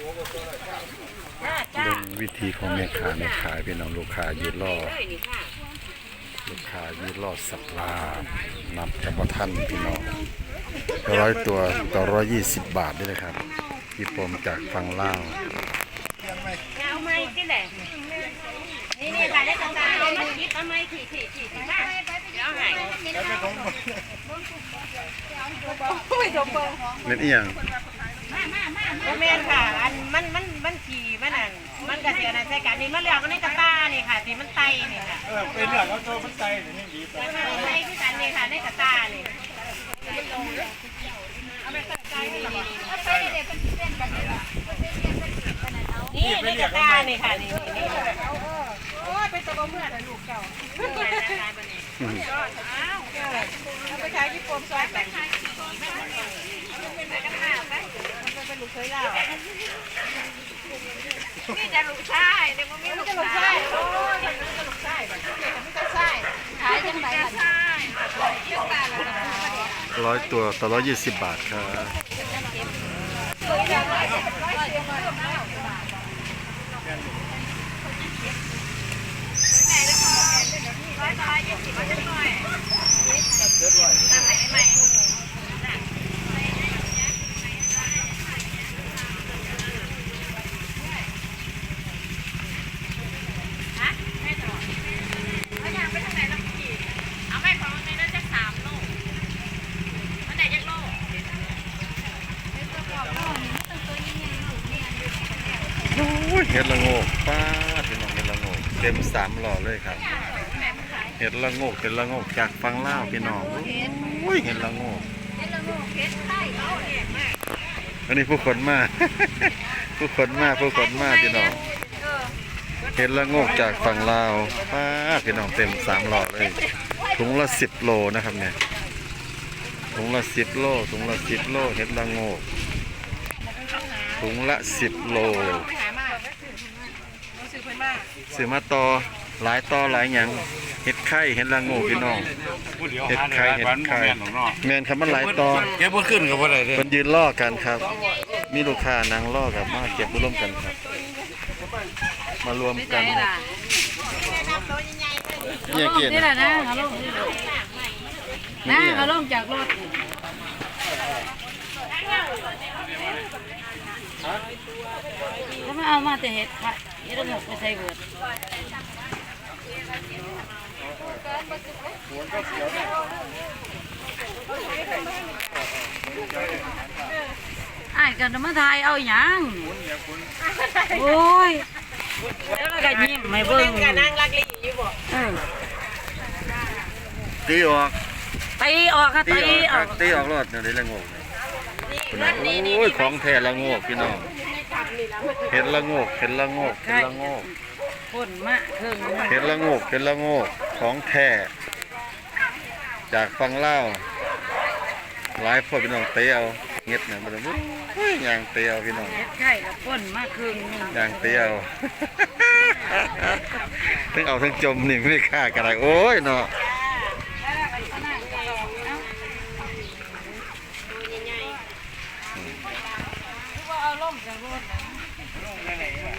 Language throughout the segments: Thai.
เรื่องวิธีของแม่ค้าแม่ขายพี่น้องลูกค้ายืนรอลูกค้ายืนรอสับลานับกับว่าท่านพี่น้องร้อยตัวต่อร้อยยี่สิบบาทด้วยนะครับพี่ปมจากฝั่งลาวเอาไม้ที่ไหนนี่นี่ค่ะได้ตรงกลางเอาไม้คิดเอาไม้ขี่ขี่ขี่ขี่ค่ะเดี๋ยวให้เม็ดเอียง โมเมนค่ะ อันมันมันมันขี่มันอันมันกระเสียนะใช่กันนี่มันเหลือกมันในกระตานี่ค่ะที่มันไตนี่ค่ะเออเป็นเรื่องแล้วตัวมันใจถึงนี่ดีไปไตที่กันนี่ค่ะในกระตานี่นี่ในกระตานี่ค่ะนี่นี่นี่โอ้ยเป็นตัวเมื่อแต่ลูกเก่าอืมไปขายญี่ปุ่นซอยแต่ง นี่จะลูกชายเดี๋ยวมันไม่ลูกชายโอ้ยมันจะลูกชายมันจะไม่จะใช่ขายจังไหนใช่เที่ยวตาแล้ร้อยตัวต่อร้อยยี่สิบบาทครับร้อยร้อยยี่สิบมันจะหน่อยตั้งไหนไหมฮะแม่ต่อแล้วอยากไปทางไหนล่ะพี่เอาไปของในนั้นจะสามโลมันไหนจะโล โอ้ย เห็ดละโงกป้าพี่น้องเห็ดละโงกเต็มสามหล่อเลยครับ เห็ดละโงกเห็ดละโงกจากฟังล่าวพี่น้องโอ้ยเห็ดละโงกอันนี้ผู้คนมากผู้คนมากผู้คนมากพี่น้องเห็ดละโงกจากฝั่งลาวป้าพี่น้องเต็มสามหล่อเลยถุงละสิบโลนะครับเนี่ยถุงละสิบโลถุงละสิบโลเห็ดละโงกถุงละสิบโล ไปหามาซื้อเพิ่นมา ซื้อมาต่อหลายต่อหลายหยังเห็ดไข่เห็ดละโงกพี่น้องพูดเดี๋ยวเห็ดหาในไข่ร้านเห็ดวันโมไข่เมนต์ของเนาะแมนครับมันหลายต่อเก็บบ่ขึ้นกับว่าอะไรเลยมันยืนล่อกันครับ มีลูกค้านางล่อกับมาเก็บร่วมกันครับ มารวมกันเนี่ยเกียรตินี่แหละนะเอาลงนี่นะเอาลงจากรถแล้วมาเอามาแต่เห็ดค่ะ ยี่ระหมกไปใส่เบิดอ้ายกันมาทายเอาหยังโอ้ยแล้วเราก็ยิ้มไม่เบิ่งกับนางลักลี่อยู่บ่เออตีออกตีออกค่ะตีตีออออกกตีออกรถเนี่ยเดี๋ยวละโงกเนี่ยโอ้ยของแท้ละโงกพี่น้อง เห็ดละโงกเห็ดละโงกเห็ดละโงกคนมากเครื่องมากเห็ดละโงกเห็ดละโงกของแท้จากฟังเล่าวหลายพวกพี่น้องเตะเอาเงียบเนี่ยมันจะเฮ้ยยางเตะเอาพี่น้องเฮ็ดไข่กับป่นมาครึ่งหนึงยางเตะเอาทั้งเอาทั้งจมนี่ไม่ค่ากันไรโอ้ยเนาะ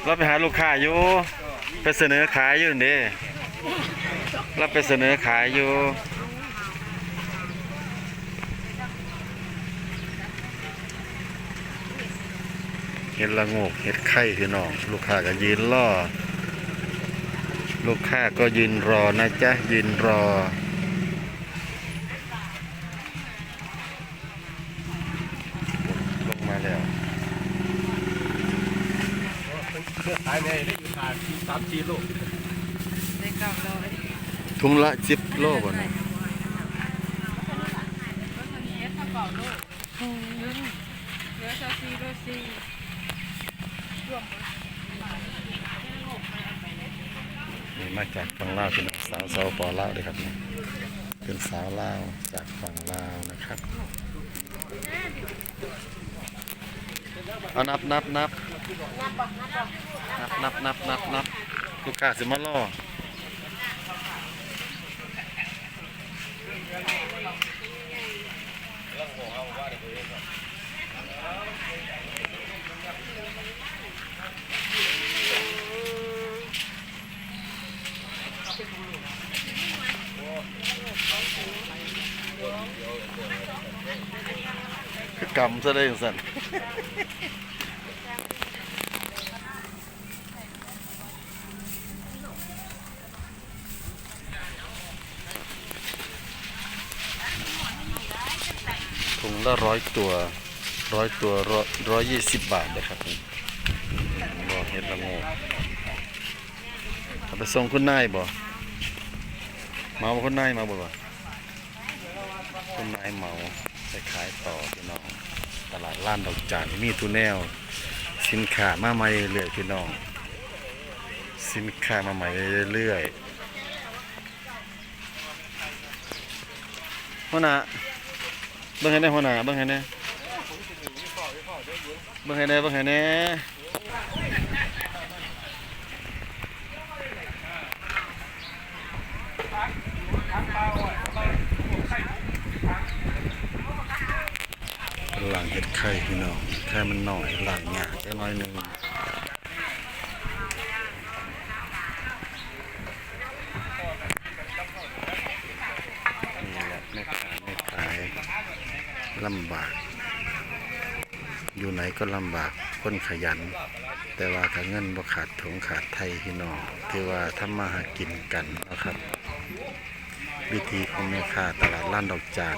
เราไปหาลูกค้าอยู่ ไปเสนอขายอยู่นี่เราไปเสนอขายอยู่เห็ดละงกเห็ดไข่พี่น้อง ลูกค้าก็ยืนรอ ลูกค้าก็ยืนรอนะจ๊ะยืนรอ ขายในได้อยู่ขาดสามสี่ลูกได้เก้าร้อยถุงละสิบโลบ่นะเหลือซาซีโรซีนี่มาจากฝั่งลาวเป็นสาวสาวปอลาวเลยครับเนี่ยเป็นสาวลาวจากฝั่งลาวนะครับ เอานับนับนับนับนับนับนับนับลูกค้าสิมาล่อคือกรรมซะได้จังซั่น ละร้อยตัวร้อยตัวร้อยยี่สิบบาทเลยครับนี่บ่เห็ดละโงกเอาไปส่งคุณนายบ่เมาบ่คุณนายมาบ่บ่คุณนายเมาไปขายต่อพี่น้อง ตลาดล้านดอกจานมีทุนแนว สินค้ามาใหม่เรื่อยพี่น้อง สินค้ามาใหม่เรื่อยๆหัวหน้า เบิ่งให้แน่หัวหน้าเบิ่งให้แน่เบิ่งให้แน่เบิ่งให้แน่ล้างเห็ดไข่พี่น้องไข่มันหน่อยล้างยากแค่น้อยหนึงนี่แหละแม่ขายแม่ขาย ลำบาก อยู่ไหนก็ลำบากคนขยัน แต่ว่าถ้าเงินบ่ขาดถงขาดไทยพี่น้องถือว่าทำมาหากินกันนะครับ วิธีของแม่ค้าตลาดล้านดอกจาน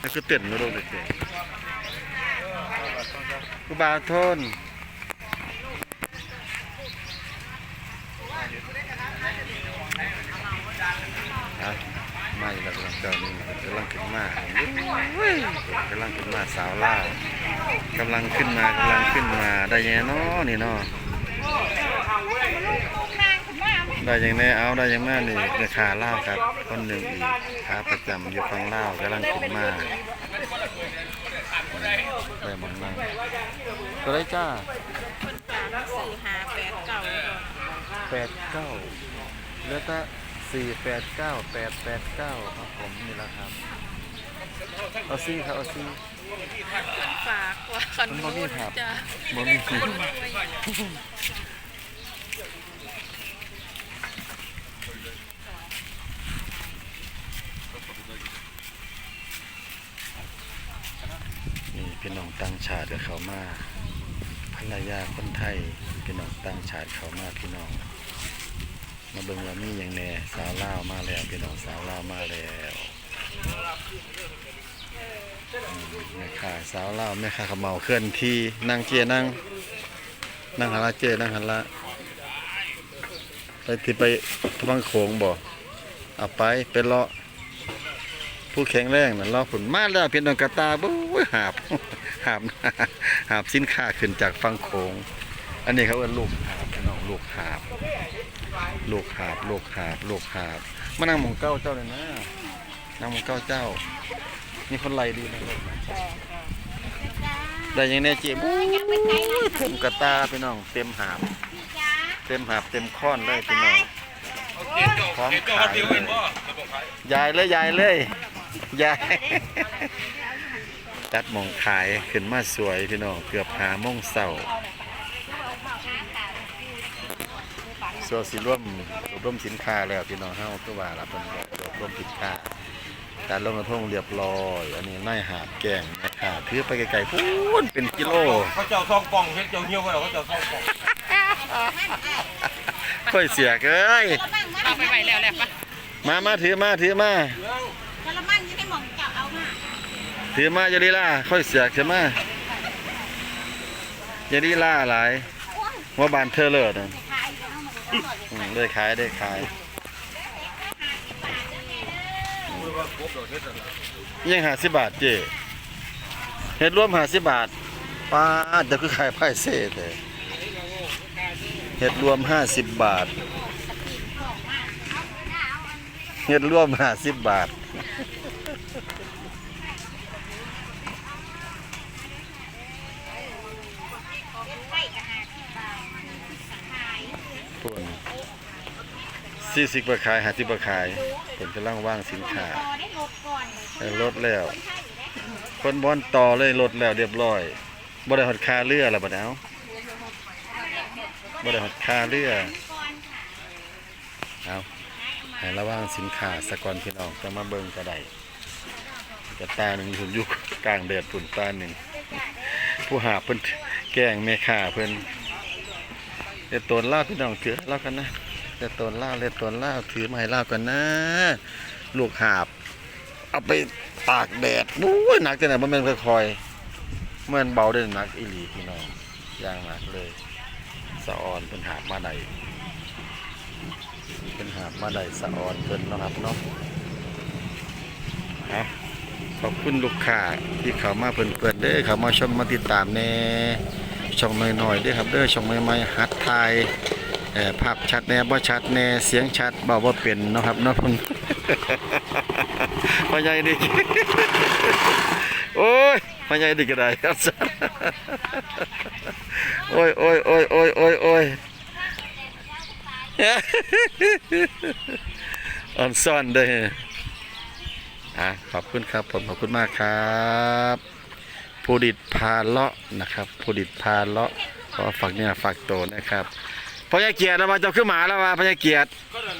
นั่นคือเต้นไม่รู้เด็กๆกูบาทนอะ มาอีกแล้วกำลังเจ้านี่กำลังขึ้นมาอุ้ยกำลังขึ้นมาสาวล่ากำลังขึ้นมากำลังขึ้นมาได้ยังเนาะนี่เนาะได้ยังไงเอาได้ยังแม่นี่ในขาล่าครับคนหนึ่งอีกขาประจำอยู่ฟังล่ากำลังขึ้นมาได้หมดนั่งก็ได้จ้าคนกลางสี่หาแปดเก่าแปดเก้าเหลือแต่ สี่แปดเก้าแปดแปดเก้าครับผมนี่แหละครับ เอาซี่ครับเอาซี่ฝากว่าคันมันบ่มีครับจะบ่มีนี่พี่น้องต่างชาติกับเขามาภรรยาคนไทยพี่น้องต่างชาติเขามาพี่น้อง มาเบิ่งว่ามีอย่างแน่สาวลาวมาแล้วพี่น้องสาวลาวมาแล้วอืมแม่ค้าสาวลาวแม่ค้าขาวเหมาเคลื่อนที่นั่งเจียนั่งนั่งหันละเจนั่งหันละไปที่ไปทบังโขงบ่เอาไปเป็นเลาะผู้แข็งแรงนั่นเลาะผลมาแล้วพี่น้องกระตาบู้ยหาบหาบหาบสินค้าขึ้นจากฟังโขงอันนี้เขาเอิ้นลูกหาบพี่น้องลูกหาบ ลูกหาบลูกหาบลูกหาบมานั่งมองเก้าเจ้าเลยนะนั่งมองเก้าเจ้า มีคนไล่ดีนะได้ยังแน่เจ็บเต็มกระตาพี่น้อง เต็มหาบเต็มหาบเต็มค้อนเลยพี่น้องพร้อมขายเลยยายเลยยายเลยยายจัดมองขายขึ้นมาสวยพี่น้องเกือบหามงเศร้า ส่วนสิร่วมรวบรวมสินค้าแล้วพี่น้องเฮาก็ว่าละเพิ่นก็รวบรวมสินค้าการลงกระทงเรียบร้อย อันนี้นายหาบแกงนะคะถือไปไกลๆพูนเป็นกิโลเขาเจ้าซองป่องเฮ็ดเจ้าเหี้ยวไว้แล้วเขาเจ้าซองป่องค่อยเสียเอ้ยเอาไปไปแล้วแหละปะมามาถือมาถือมากระมังยังได้หมองเก่าเอามาถือมาอย่าลีลาค่อยเสียถือมาอย่าลีลาหลายว่าบานเธอเลิศน่ะ อืมได้ขายได้ขายยังหาสิบาทเจเฮ็ดรวมหาสิบาทป้าดเดี๋ยวคือขายไพ่เศษเลยเฮ็ดรวมห้าสิบบาทเฮ็ดรวมห้าสิบบาทปุ่น สี่สิบไปขายหาสิบไปขายผมกำลังว่างสินค้าลดแล้ว คนบอนต่อเลยลดแล้วเรียบร้อยบ่ได้หดคาเรือแล้วบัดเอาอบ่ได้หดคาเรือเอาให้ระวังสินค้าสกอนพี่น้องจะมาเบิ่งก็ได้กระตาหนึ่งหุ่นอยุกกลางแดดฝุ่นตาหนึ่งผู้หาเพิ่นแกงแม่ค้าเพิ่นเดี๋ยวตนเล่าพี่น้องถือเล่ากันนะ เดี๋ยวตนเล่าเดี๋ยตนเล่าถือไม้ล่ากันนะ ลูกหาบ เอาไปตากแดดโอ้ยหนักจังไหนบ่แม่นค่อยๆเมื่อนเบาได้หนักอีหลีพี่น้องอย่างหนักเลยสะออนเป็นหาบมาได้เป็นหาบมาได้สะออนเพิ่นนะครับเนาะเอาขอบคุณลูกค้าที่เขามาเพิ่นๆเด้อเขามาชมมาติดตามแน่ช่องน้อยๆเด้อครับเด้อช่องใหม่ๆหัดทย ภาพชัดแน่บ่ชัดแน่เสียงชัดเบาบ่เป็นนะครับนะพิ่นพ่อใหญ่ดิโอ้ยพ่อใหญ่ดิก็ได้ครับโอ้ยโอ้ยโอ้ยโอ้ยโอ้ยโอ้ยอ่อนซ่อนเด้ออะขอบคุณครับผมขอบคุณมากครับผู้ดิดพาเลาะนะครับผู้ดิดพาเลาะขอฝากเนี่ยฝากโตนะครับ พญาเกียรติแล้วาเจ้ขึ้นหมาแล้วว่าพญาเกียรติก็นั่น